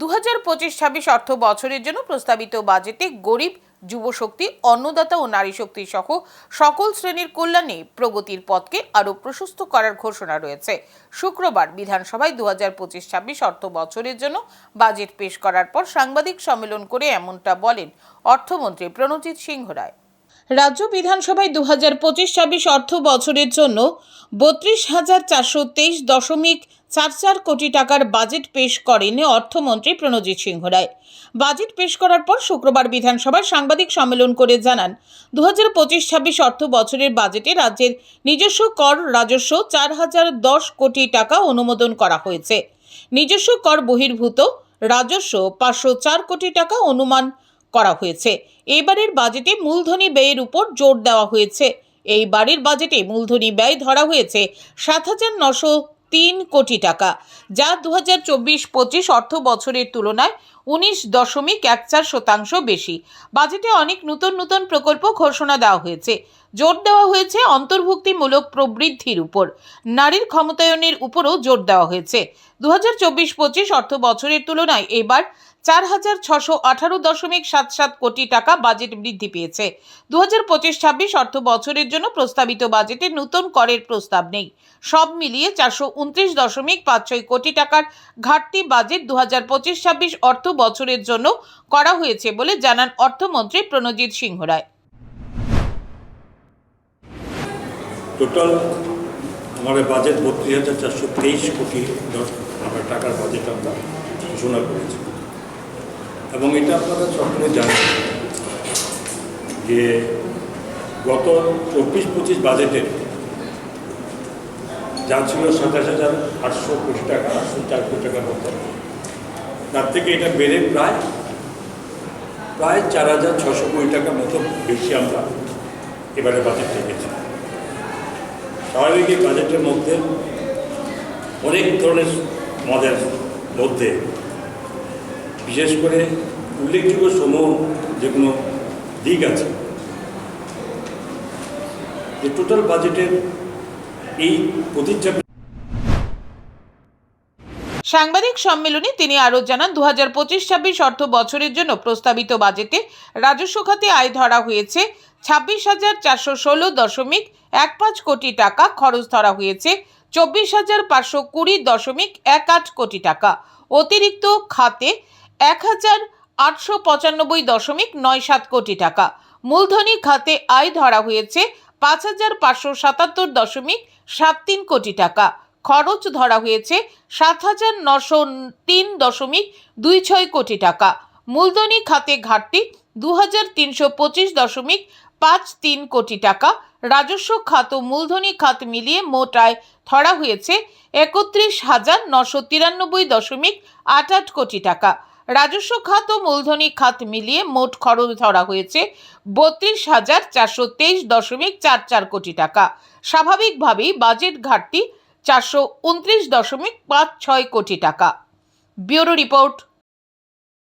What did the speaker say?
দু হাজার পঁচিশ ছাব্বিশ অর্থ বছরের জন্য প্রস্তাবিত বাজেটে গরিব, যুবশক্তি, অন্নদাতা ও নারী শক্তি সহ সকল শ্রেণির কল্যাণে প্রগতির পথকে আরও প্রশস্ত করার ঘোষণা রয়েছে। শুক্রবার বিধানসভায় দু হাজার পঁচিশ ছাব্বিশ অর্থ বছরের জন্য বাজেট পেশ করার পর সাংবাদিক সম্মেলন করে এমনটা বলেন অর্থমন্ত্রী প্রণজিৎ সিংহ রায়। রাজ্য বিধানসভায় দু হাজার পঁচিশ ছাব্বিশ অর্থ বছরের জন্য বত্রিশ হাজার চারশো তেইশ দশমিক চার চার কোটি টাকার বাজেট পেশ করেন অর্থমন্ত্রী প্রণজিৎ সিংহ রায়। বাজেট পেশ করার পর শুক্রবার বিধানসভায় সাংবাদিক সম্মেলন করে জানান দু হাজার পঁচিশ ছাব্বিশ অর্থ বছরের বাজেটে রাজ্যের নিজস্ব কর রাজস্ব চার হাজার দশ কোটি টাকা অনুমোদন করা হয়েছে। নিজস্ব কর বহির্ভূত রাজস্ব পাঁচশো চার কোটি টাকা অনুমান করা হয়েছে। এবারের বাজেটে মূলধনী ব্যয়ের উপর জোর দেওয়া হয়েছে। এই বাড়ির বাজেটে মূলধনী ব্যয় ধরা হয়েছে সাত হাজার নশো তিন কোটি টাকা, যা দু হাজার চব্বিশ পঁচিশ অর্থ বছরের তুলনায় উনিশ দশমিক এক চার শতাংশ বেশি। বাজেটে অনেক নতুন নতুন প্রকল্প ঘোষণা দেওয়া হয়েছে। জোর দেওয়া হয়েছে অন্তর্ভুক্তিমূলক প্রবৃদ্ধির উপর। নারীর ক্ষমতায়নের উপরও জোর দেওয়া হয়েছে। দু হাজার চব্বিশ পঁচিশ অর্থ বছরের তুলনায় এবার চার হাজার ছশো আঠারো দশমিক সাত সাত কোটি টাকা বাজেট বৃদ্ধি পেয়েছে। দু হাজার পঁচিশ ছাব্বিশ অর্থ বছরের জন্য প্রস্তাবিত বাজেটে নতুন করের প্রস্তাব নেই। সব মিলিয়ে চারশো উনত্রিশ দশমিক পাঁচ ছয় কোটি টাকার ঘাটতি বাজেট দু হাজার পঁচিশ ছাব্বিশ অর্থ বছরের জন্য করা হয়েছে বলে জানান অর্থমন্ত্রী প্রণজিৎ সিংহ রায়। টোটাল আমাদের বাজেট বত্রিশ হাজার চারশো তেইশ কোটি টাকার বাজেট আমরা ঘোষণা করেছি। এবং এটা আপনারা সকলে জানেন যে গত চব্বিশ পঁচিশ বাজেটে যা ছিল সাতাশ হাজার আটশো কোটি টাকা, আটশো চার কোটি টাকার মতো, তার থেকে এটা বেড়ে প্রায় প্রায় চার হাজার ছশো কোটি টাকার মতো বেশি আমরা এবারে বাজেট রেখেছি। স্বাভাবিক এই বাজেটের মধ্যে অনেক ধরনের আমাদের মধ্যে বিশেষ করে উল্লেখযোগ্য সমূহ যেগুলো দিক আছে। যে টোটাল বাজেটের এই প্রতিচ্ছাপ সাংবাদিক সম্মেলনে তিনি আরও জানান দু হাজার পঁচিশ ছাব্বিশ অর্থ বছরের জন্য প্রস্তাবিত বাজেটে রাজস্ব খাতে আয় ধরা হয়েছে ছাব্বিশ হাজার চারশো ষোলো দশমিক এক পাঁচ কোটি টাকা, খরচ ধরা হয়েছে চব্বিশ হাজার পাঁচশো কুড়ি দশমিক এক আট কোটি টাকা। অতিরিক্ত খাতে এক হাজার আটশো পঁচানব্বই দশমিক নয় সাত কোটি টাকা। মূলধনী খাতে আয় ধরা হয়েছে পাঁচ হাজার পাঁচশো সাতাত্তর দশমিক সাত তিন কোটি টাকা। খরচ ধরা হয়েছে সাত হাজার নশো তিন দশমিক দুই ছয় কোটি টাকা। মূলধনী খাতে ঘাটতি দু হাজার তিনশো পঁচিশ দশমিক পাঁচ তিন কোটি টাকা। রাজস্ব খাত ও মূলধনী খাত মিলিয়ে মোট আয় ধরা হয়েছে একত্রিশ হাজার নশো তিরানব্বই দশমিক আট আট কোটি টাকা। রাজস্ব খাত ও মূলধনী খাত মিলিয়ে মোট খরচ ধরা হয়েছে বত্রিশ হাজার চারশো তেইশ দশমিক চার চার কোটি টাকা। স্বাভাবিকভাবেই বাজেট ঘাটতি চারশো উনত্রিশ দশমিক পাঁচ ছয় কোটি টাকা। Bureau report.